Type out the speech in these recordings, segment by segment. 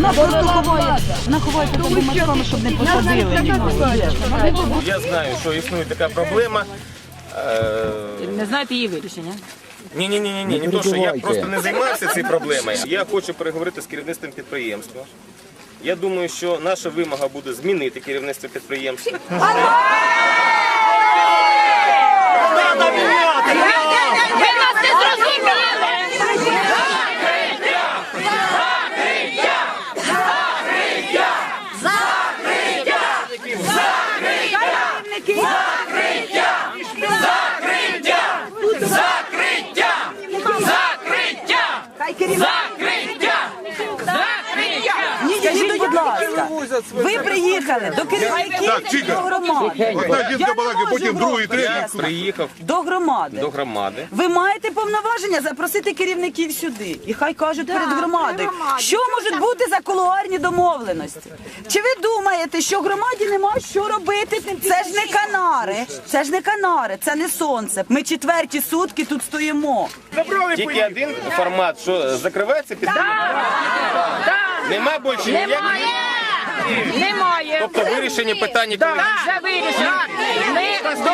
просто ховається. Вона ховається за бумажками, щоб не посадили. Я знаю, що існує така проблема. Е, Не знаєте її вирішення? Ні, ні, ні, ні, ні, не то, що я просто не займався цією проблемою. Я хочу переговорити з керівництвом підприємства. Я думаю, що наша вимога буде змінити керівництво підприємства. けります。Ви приїхали до керівників до громади. Одна жінка балакає, потім другий, третій. Приїхав До громади. до громади. Ви маєте повноваження запросити керівників сюди. І хай кажуть перед громадою, що можуть бути за кулуарні домовленості. Чи ви думаєте, що громаді нема що робити? Це ж не Канари, це ж не Канари, це не сонце. Ми четверті сутки тут стоїмо. Тільки один формат, що закривається підприємство. Нема більше ніяких. Немає. Тобто вирішення питання коли- Вже вирішено. Ми до,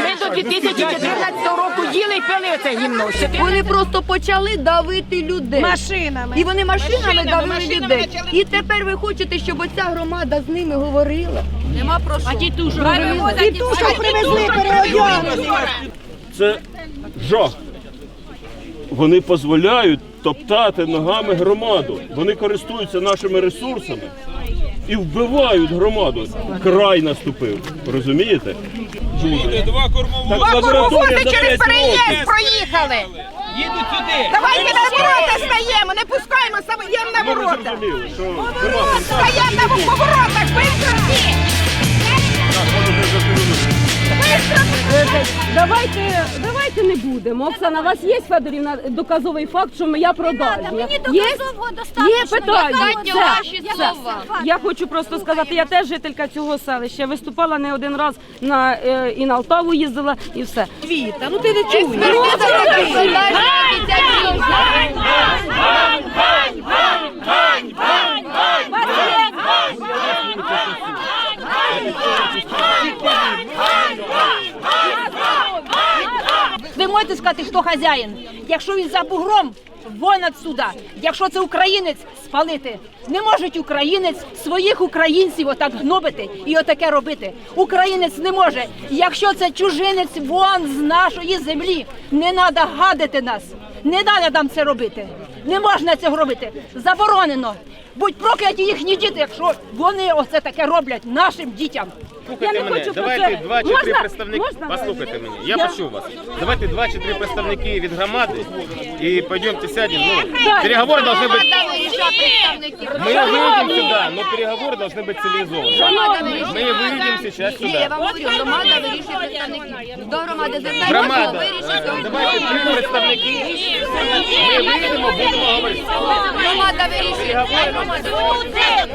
ми до 2014 року їли і пили це гімно. Вони просто почали давити людей. Машинами. І вони машинами Машинами, давили людей. почали. І тепер ви хочете, щоб оця громада з ними говорила? Нема про що. А ті ту, що привезли переодягнути. Це жах. Вони дозволяють топтати ногами громаду. Вони користуються нашими ресурсами і вбивають громаду. Край наступив. Розумієте? Два кормовози. Через 5 переїзд проїхали. Їдуть сюди. Давайте на ворота стаємо, не пускаємо, стаємо на Ми ворота. Стаємо на поворотах, бистро всі. Давайте, давайте не будемо. Оксана, у вас є Федорівна доказовий факт, що моя продажня? Є? Є питання. Достатньо Це- ваші це. слова. Я хочу просто сказати, я теж жителька цього селища. Виступала не один раз на е, і на Алтаву їздила, і все. Віта, ну ти не чуєш. Ви можете сказати, хто хазяїн? Якщо він за бугром, вон отсюда. Якщо це українець, спалити. Не можуть українець своїх українців отак гнобити і отаке робити. Українець не може. Якщо це чужинець вон з нашої землі, не треба гадити нас. Не треба нам це робити. Не можна цього робити. Заборонено. Будь прокляті їхні діти, якщо вони оце таке роблять нашим дітям. Слухайте Я не мене, хочу про давайте це. два чи три Можна? представники. Можна? Послухайте мене, я, Я- почув вас. Давайте два чи три представники від громади і пойдемте сядемо. Ну, Да. переговори должны быть. представників. Мы выйдем сюда, но переговоры должны быть цивилизованные. Мы выйдем сейчас Ні, я сюда. вам говорю, громада вирішує представників. До громади звертайтеся, Громада, вирішить. е, давайте три представники. Ми вийдемо, будемо говорити. Громада вирішує. Хай громада вирішує.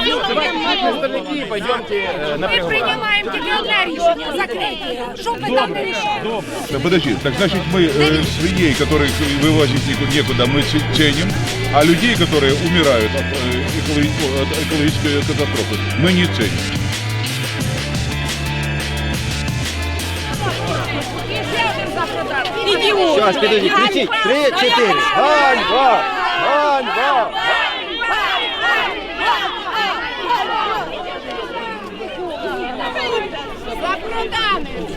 Представники і пойдемте е, на переговори. Приймаємо тільки одне рішення закрити. Що ви там не рішаєте? Да, подожди, так значит мы э, свиней, которых вывозить никуда, некуда, мы ц- ценим, а людей, которые умирают от, э, экологи- от экологической катастрофы, мы не ценим. Сейчас, подожди, кричи. Три, четыре. Ганьба! Ганьба!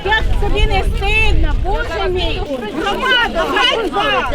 Як собі не стидно, боже мій! Громада! Ганьба!